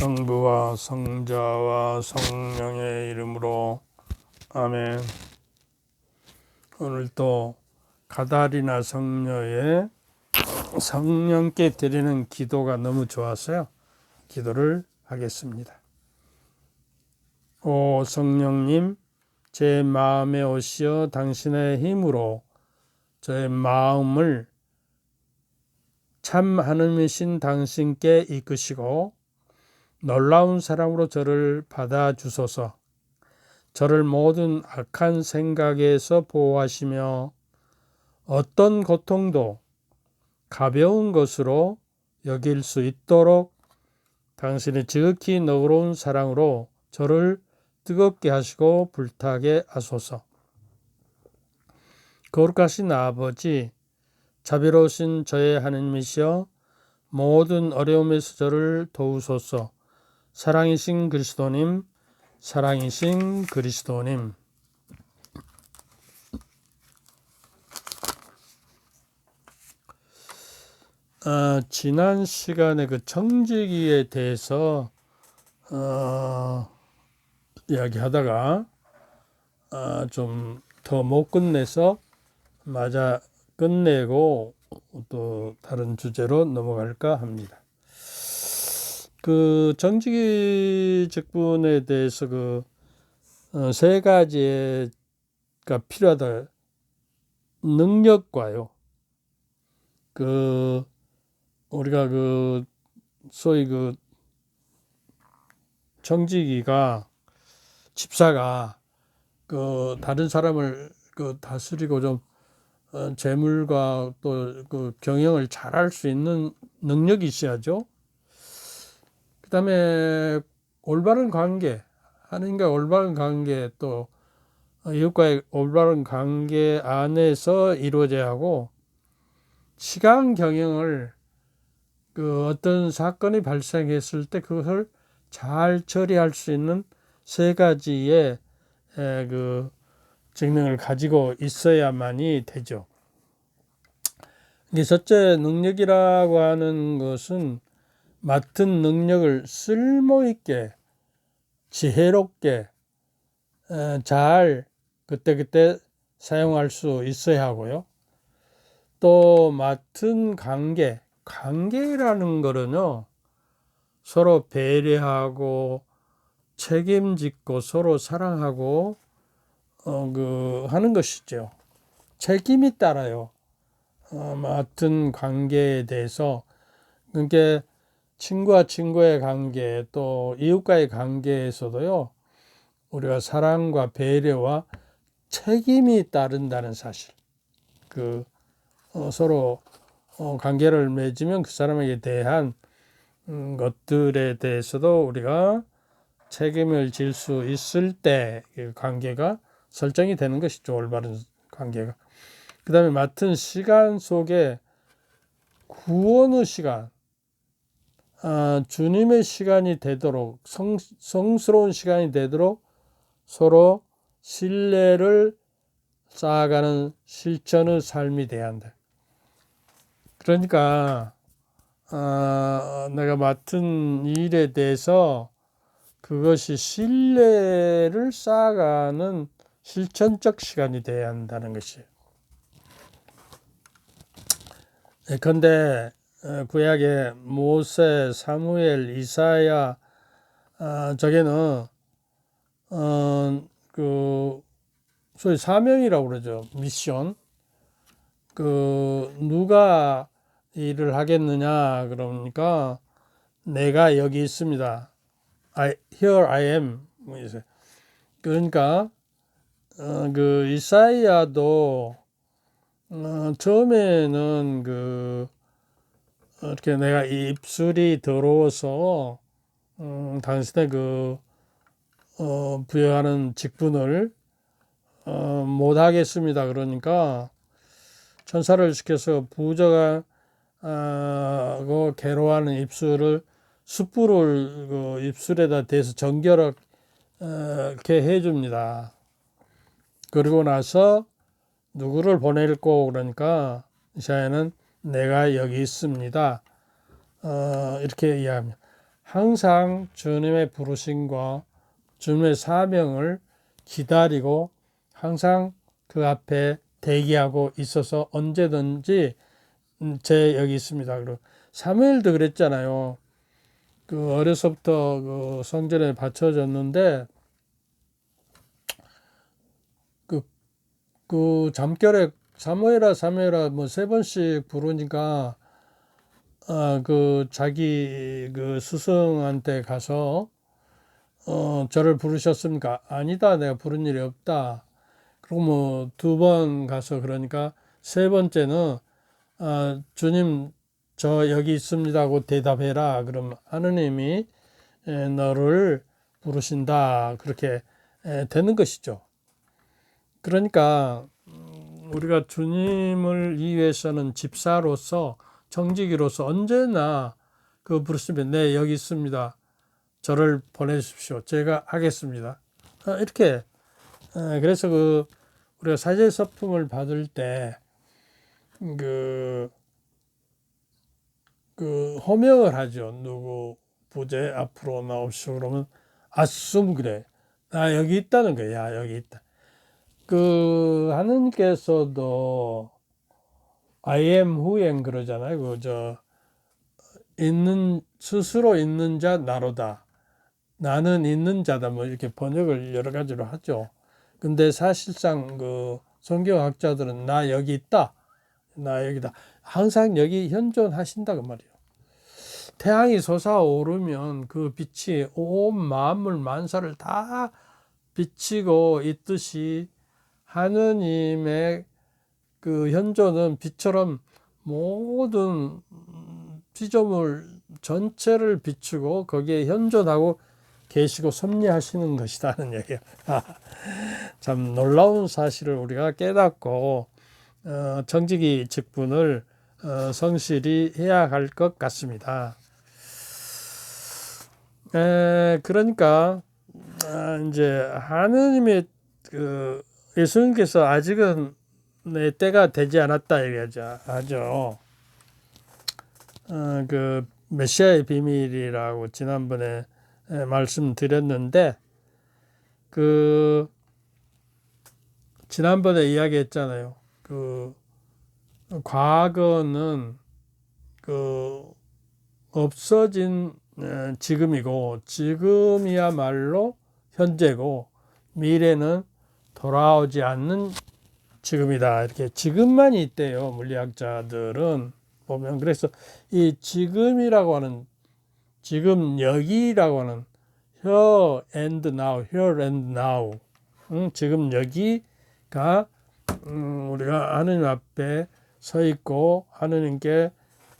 성부와 성자와 성령의 이름으로 아멘. 오늘도 가다리나 성녀의 성령께 드리는 기도가 너무 좋았어요. 기도를 하겠습니다. 오 성령님, 제 마음에 오시어 당신의 힘으로 저의 마음을 참 하나님이신 당신께 이끄시고 놀라운 사랑으로 저를 받아 주소서. 저를 모든 악한 생각에서 보호하시며 어떤 고통도 가벼운 것으로 여길 수 있도록 당신의 지극히 너그러운 사랑으로 저를 뜨겁게 하시고 불타게 하소서. 거룩하신 아버지, 자비로우신 저의 하나님이시여 모든 어려움에서 저를 도우소서. 사랑이신 그리스도님, 사랑이신 그리스도님. 어, 지난 시간에 그 청지기에 대해서 어, 이야기하다가 어, 좀더 못 끝내서 맞아 끝내고 또 다른 주제로 넘어갈까 합니다. 그 정직이 직분에 대해서 그세 어, 가지가 필요하다. 능력과요. 그 우리가 그 소위 그 정직이가 집사가 그 다른 사람을 그 다스리고 좀 어, 재물과 또 그 경영을 잘할 수 있는 능력이 있어야죠. 그 다음에 올바른 관계, 하나님과 올바른 관계 또 이웃과의 올바른 관계 안에서 이루어져야 하고 시간 경영을 그 어떤 사건이 발생했을 때 그것을 잘 처리할 수 있는 세 가지의 그 직능을 가지고 있어야만이 되죠. 첫째 능력이라고 하는 것은 맡은 능력을 쓸모있게 지혜롭게 잘 그때그때 사용할 수 있어야 하고요. 또 맡은 관계, 관계라는 거는요, 서로 배려하고 책임짓고 서로 사랑하고 어, 그 하는 것이죠. 책임이 따라요. 어, 맡은 관계에 대해서 그러니까 친구와 친구의 관계 또 이웃과의 관계에서도요. 우리가 사랑과 배려와 책임이 따른다는 사실. 그 어, 서로 어, 관계를 맺으면 그 사람에게 대한 음, 것들에 대해서도 우리가 책임을 질 수 있을 때그 관계가 설정이 되는 것이죠. 올바른 관계가. 그 다음에 맡은 시간 속에 구원의 시간, 아, 주님의 시간이 되도록 성, 성스러운 시간이 되도록 서로 신뢰를 쌓아가는 실천의 삶이 돼야 한다. 그러니까 아, 내가 맡은 일에 대해서 그것이 신뢰를 쌓아가는 실천적 시간이 돼야 한다는 것이에요. 그런데 어, 구약의 모세, 사무엘, 이사야 어, 저게는 어, 그 소위 사명이라고 그러죠. 미션. 그 누가 일을 하겠느냐 그러니까 내가 여기 있습니다. I, here I am. 뭐 그러니까 어, 그 이사이아도 어, 처음에는 그 이렇게 내가 입술이 더러워서 음, 당신의 그 어, 부여하는 직분을 어, 못하겠습니다. 그러니까 천사를 시켜서 부자가 어, 그 괴로워하는 입술을 숯불을 그 입술에다 대서 정결하게 어, 해줍니다. 그리고 나서 누구를 보낼고 그러니까 이사야는 내가 여기 있습니다. 어, 이렇게 이야기합니다. 항상 주님의 부르심과 주님의 사명을 기다리고 항상 그 앞에 대기하고 있어서 언제든지 음, 제 여기 있습니다. 그리고 사무엘도 그랬잖아요. 그 어려서부터 그 성전에 바쳐졌는데 그, 그 잠결에 사무엘아 사무엘아 뭐 세 번씩 부르니까 아, 그 자기 그 스승한테 가서 어, 저를 부르셨습니까? 아니다. 내가 부른 일이 없다. 그리고 뭐 두 번 가서 그러니까 세 번째는 아, 주님 저 여기 있습니다고 대답해라. 그럼 하느님이 에, 너를 부르신다. 그렇게 에, 되는 것이죠. 그러니까 음, 우리가 주님을 위해서는 집사로서 정직이로서 언제나 그 부르시면 네 여기 있습니다. 저를 보내주십시오. 제가 하겠습니다. 아, 이렇게 에, 그래서 그 우리가 사제 서품을 받을 때그 그 호명을 하죠. 누구 부재 앞으로 나옵시오. 그러면 아숨 그래. 나 여기 있다는 거야. 여기 있다. 그 하느님께서도 I am 후행 그러잖아요. 그저 있는 스스로 있는 자 나로다. 나는 있는 자다. 뭐 이렇게 번역을 여러 가지로 하죠. 근데 사실상 그 성경학자들은 나 여기 있다. 나 여기다. 항상 여기 현존하신다 그 말이에요. 태양이 솟아오르면 그 빛이 온 만물 만사를 다 비치고 있듯이 하느님의 그 현존은 빛처럼 모든 피조물 전체를 비추고 거기에 현존하고 계시고 섭리하시는 것이다는 얘기예요. 참 놀라운 사실을 우리가 깨닫고 어, 정직이 직분을 어, 성실히 해야 할 것 같습니다. 에, 그러니까 아, 이제 하느님의 그 예수님께서 아직은 내 때가 되지 않았다 얘기하죠. 하죠. 어, 그 메시아의 비밀이라고 지난번에 말씀드렸는데 그 지난번에 이야기했잖아요. 그 과거는 그 없어진 지금이고 지금이야말로 현재고 미래는 돌아오지 않는 지금이다. 이렇게 지금만 있대요. 물리학자들은 보면 그래서 이 지금이라고 하는 지금 여기라고 하는 here and now, here and now. 응? 지금 여기가 음, 우리가 하느님 앞에 서 있고 하느님께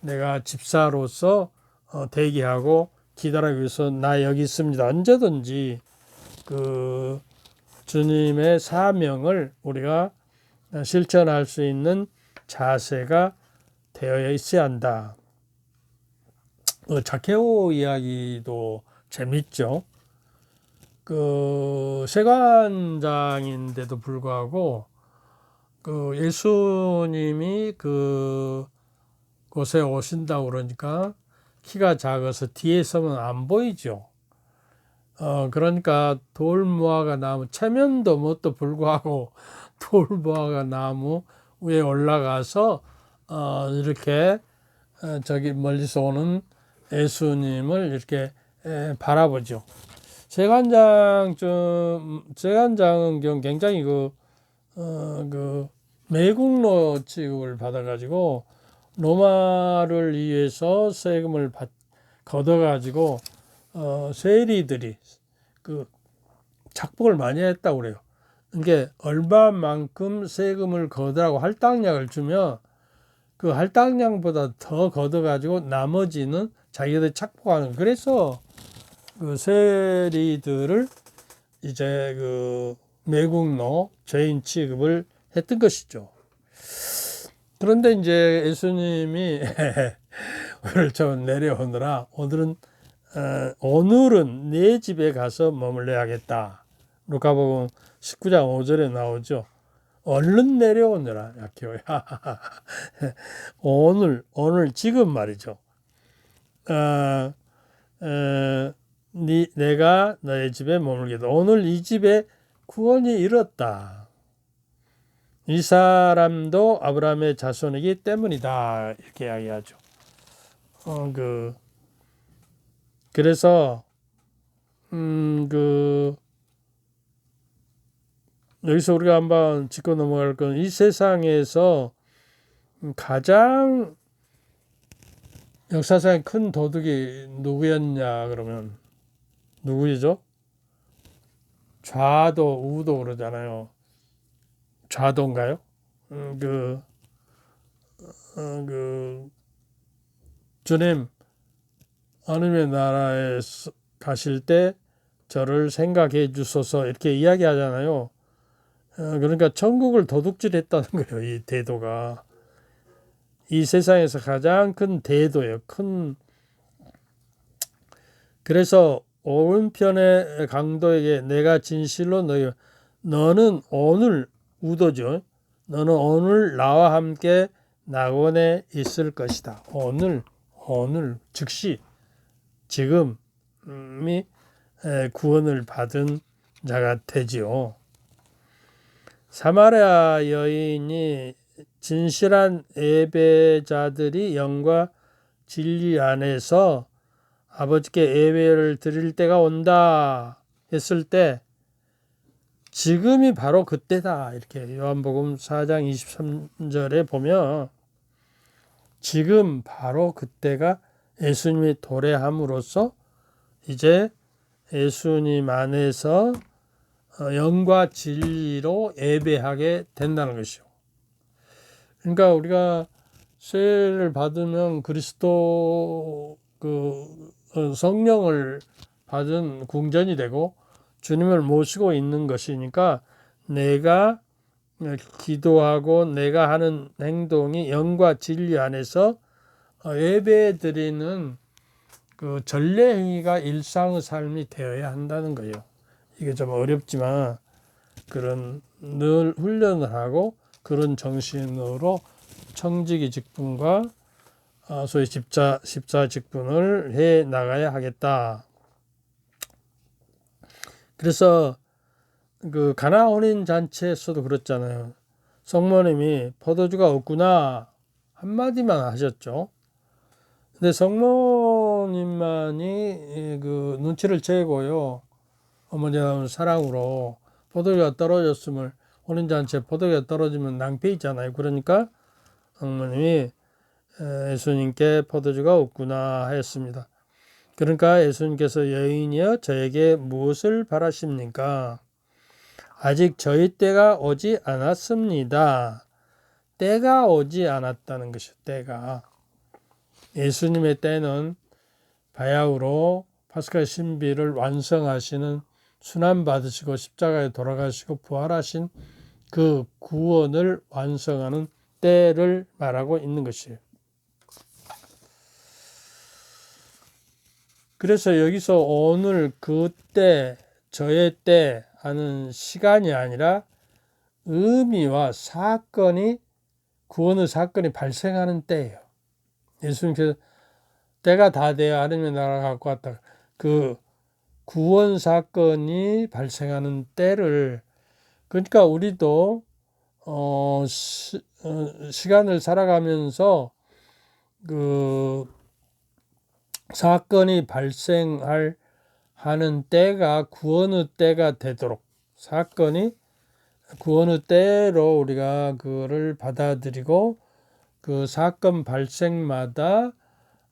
내가 집사로서 어, 대기하고 기다리기 위해서 나 여기 있습니다. 언제든지 그 주님의 사명을 우리가 실천할 수 있는 자세가 되어 있어야 한다. 어, 자케오 이야기도 재밌죠. 그 세관장인데도 불구하고 그 예수님이 그 곳에 오신다 그러니까 키가 작아서 뒤에 서면 안 보이죠. 어, 그러니까 돌무화과 나무, 체면도 뭣도 불구하고 돌무화과 나무 위에 올라가서, 어, 이렇게, 어, 저기 멀리서 오는 예수님을 이렇게 에, 바라보죠. 세관장 좀, 세관장은 굉장히 그, 어, 그, 매국노 취급을 받아가지고, 로마를 위해서 세금을 받, 걷어가지고 어, 세리들이 그 착복을 많이 했다고 그래요. 이게 얼마만큼 세금을 걷으라고 할당량을 주면 그 할당량보다 더 걷어가지고 나머지는 자기들 착복하는. 그래서 그 세리들을 이제 그 매국노 죄인 취급을 했던 것이죠. 그런데 이제 예수님이 오늘 좀 내려오느라 오늘은 어, 오늘은 내 집에 가서 머물러야겠다. 루카복음 19장 5절에 나오죠. 얼른 내려오느라 약해요. 오늘 오늘 지금 말이죠. 어, 에, 니, 내가 너의 집에 머물게도 오늘 이 집에 구원이 이뤘다. 이 사람도 아브라함의 자손이기 때문이다. 이렇게 이야기하죠. 어, 그, 그래서, 음, 그, 여기서 우리가 한번 짚고 넘어갈 건 이 세상에서 가장 역사상에 큰 도둑이 누구였냐 그러면 누구이죠? 좌도 우도 그러잖아요. 좌도인가요? 음, 그, 어, 그 주님 하나님의 나라에 가실 때 저를 생각해 주소서 이렇게 이야기하잖아요. 어, 그러니까 천국을 도둑질했다는 거예요. 이 대도가 이 세상에서 가장 큰 대도예요. 큰 그래서 오른편의 강도에게 내가 진실로 너희 너는 오늘 우도죠. 너는 오늘 나와 함께 낙원에 있을 것이다. 오늘 오늘 즉시 지금이 구원을 받은 자가 되지요. 사마리아 여인이 진실한 예배자들이 영과 진리 안에서 아버지께 예배를 드릴 때가 온다 했을 때 지금이 바로 그때다 이렇게 요한복음 4장 23절에 보면 지금 바로 그때가 예수님이 도래함으로써 이제 예수님 안에서 어, 영과 진리로 예배하게 된다는 것이요. 그러니까 우리가 세례를 받으면 그리스도 그 어, 성령을 받은 궁전이 되고 주님을 모시고 있는 것이니까 내가 기도하고 내가 하는 행동이 영과 진리 안에서 어, 예배 드리는 그 전례 행위가 일상의 삶이 되어야 한다는 거예요. 이게 좀 어렵지만 그런 늘 훈련을 하고 그런 정신으로 청지기 직분과 어, 소위 십자 십자 직분을 해 나가야 하겠다. 그래서 그 가나 혼인 잔치에서도 그렇잖아요. 성모님이 포도주가 없구나 한마디만 하셨죠. 근데 성모님만이 그 눈치를 채고요. 어머니의 사랑으로 포도주가 떨어졌음을 혼인잔치에 포도주가 떨어지면 낭패 있잖아요. 그러니까 어머님이 예수님께 포도주가 없구나 하였습니다. 그러니까 예수님께서 여인이여 저에게 무엇을 바라십니까? 아직 저희 때가 오지 않았습니다. 때가 오지 않았다는 것이요. 때가. 예수님의 때는 바야흐로 파스카 신비를 완성하시는 순환 받으시고 십자가에 돌아가시고 부활하신 그 구원을 완성하는 때를 말하고 있는 것이에요. 그래서 여기서 오늘 그때 저의 때 하는 시간이 아니라 의미와 사건이 구원의 사건이 발생하는 때예요. 예수님께서 때가 다 되어 하나님의 나라 갖고 왔다. 그 구원 사건이 발생하는 때를 그러니까 우리도 어, 시, 어, 시간을 살아가면서 그 사건이 발생할 하는 때가 구원의 때가 되도록 사건이 구원의 때로 우리가 그거를 받아들이고 그 사건 발생마다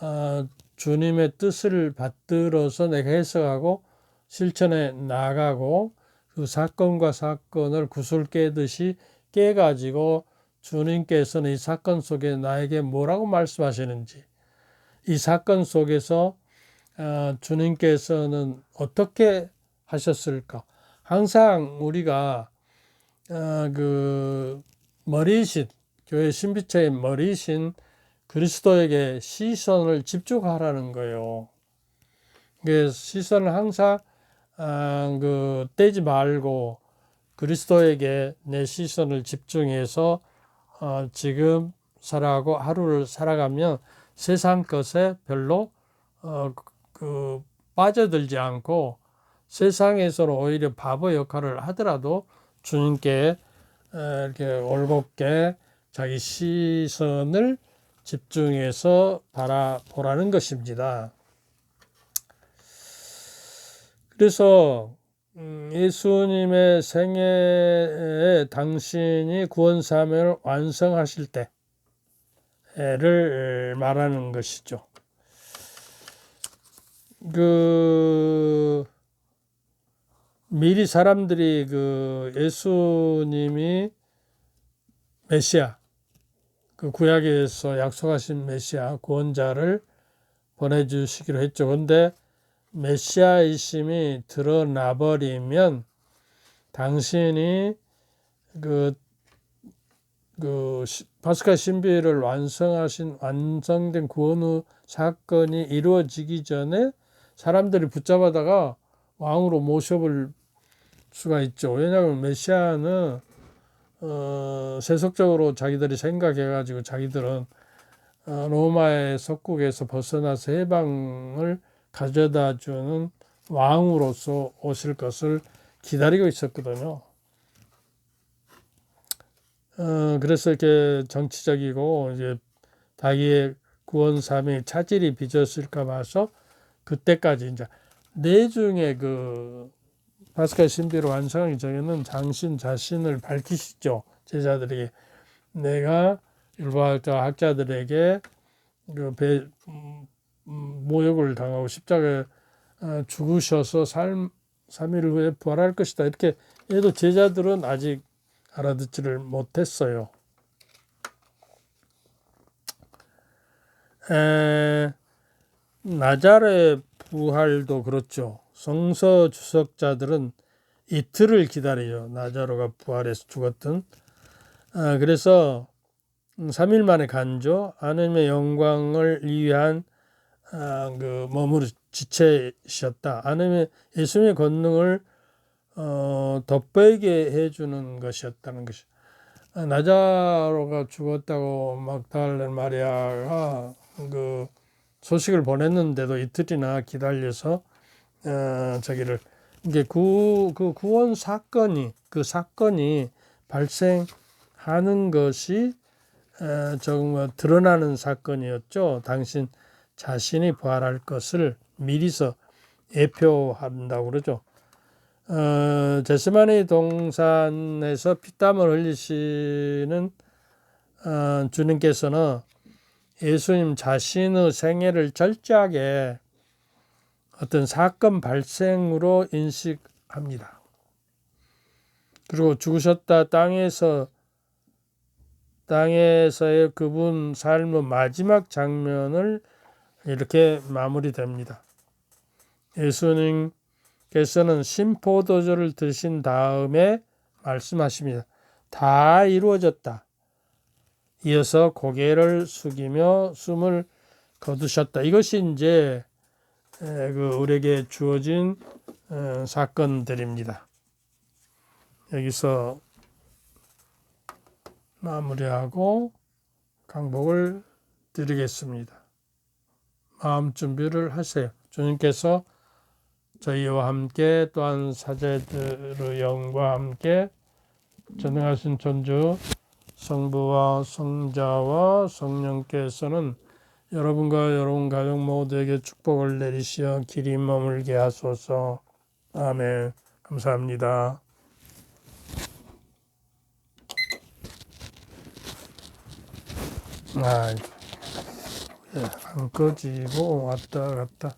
어, 주님의 뜻을 받들어서 내가 해석하고 실천해 나가고 그 사건과 사건을 구슬 깨듯이 깨가지고 주님께서는 이 사건 속에 나에게 뭐라고 말씀하시는지 이 사건 속에서 어, 주님께서는 어떻게 하셨을까? 항상 우리가 어, 그 머리신 교회 신비체의 머리신 그리스도에게 시선을 집중하라는 거예요. 그 시선을 항상 어, 그 떼지 말고 그리스도에게 내 시선을 집중해서 지금 살아가고 하루를 살아가면 세상 것에 별로 어, 그 빠져들지 않고 세상에서는 오히려 바보 역할을 하더라도 주님께 에, 이렇게 올곧게 자기 시선을 집중해서 바라보라는 것입니다. 그래서 음, 예수님의 생애에 당신이 구원 사명을 완성하실 때를 말하는 것이죠. 그 미리 사람들이 그 예수님이 메시아 그 구약에서 약속하신 메시아 구원자를 보내주시기로 했죠. 근데 메시아이심이 드러나 버리면 당신이 그, 그 시- 파스카 신비를 완성하신 완성된 구원 후 사건이 이루어지기 전에 사람들이 붙잡아다가 왕으로 모셔볼 수가 있죠. 왜냐하면 메시아는 어, 세속적으로 자기들이 생각해가지고 자기들은 어, 로마의 속국에서 벗어나서 해방을 가져다 주는 왕으로서 오실 것을 기다리고 있었거든요. 어, 그래서 이렇게 정치적이고 이제 자기의 구원 사명이 차질이 빚었을까 봐서 그때까지 이제 내중에 그 파스칼 신비를 완성하기 전에는 당신 자신을 밝히시죠 제자들에게 내가 율법학자 학자들에게 그 배, 음, 음, 모욕을 당하고 십자가에 어, 죽으셔서 삶 3일 후에 부활할 것이다 이렇게 해도 제자들은 아직 알아듣지를 못했어요. 에, 나자레 부활도 그렇죠. 성서 주석자들은 이틀을 기다려요. 나자로가 부활해서 죽었던. 아, 그래서 3일 만에 간죠. 하나님의 영광을 위한 아, 그 몸으로 지체셨다. 하나님의 예수님의 권능을 어, 덧배게 해주는 것이었다는 것이. 아, 나자로가 죽었다고 막달레 마리아가 그 소식을 보냈는데도 이틀이나 기다려서 어, 저기를 이게 구, 그 구원 사건이 그 사건이 발생하는 것이 어, 정말 드러나는 사건이었죠. 당신 자신이 부활할 것을 미리서 예표한다고 그러죠. 어, 제스마니 동산에서 피땀을 흘리시는 어, 주님께서는 예수님 자신의 생애를 철저하게 어떤 사건 발생으로 인식합니다. 그리고 죽으셨다 땅에서 땅에서의 그분 삶의 마지막 장면을 이렇게 마무리됩니다. 예수님께서는 심포도주를 드신 다음에 말씀하십니다. 다 이루어졌다. 이어서 고개를 숙이며 숨을 거두셨다. 이것이 이제 에, 그 우리에게 주어진 어, 사건들입니다. 여기서 마무리하고 강복을 드리겠습니다. 마음 준비를 하세요. 주님께서 저희와 함께 또한 사제들의 영과 함께 전능하신 존주 성부와 성자와 성령께서는 여러분과 여러분 가족 모두에게 축복을 내리시어 길이 머물게 하소서. 아멘. 감사합니다. 아, 예, 안 꺼지고 왔다 갔다.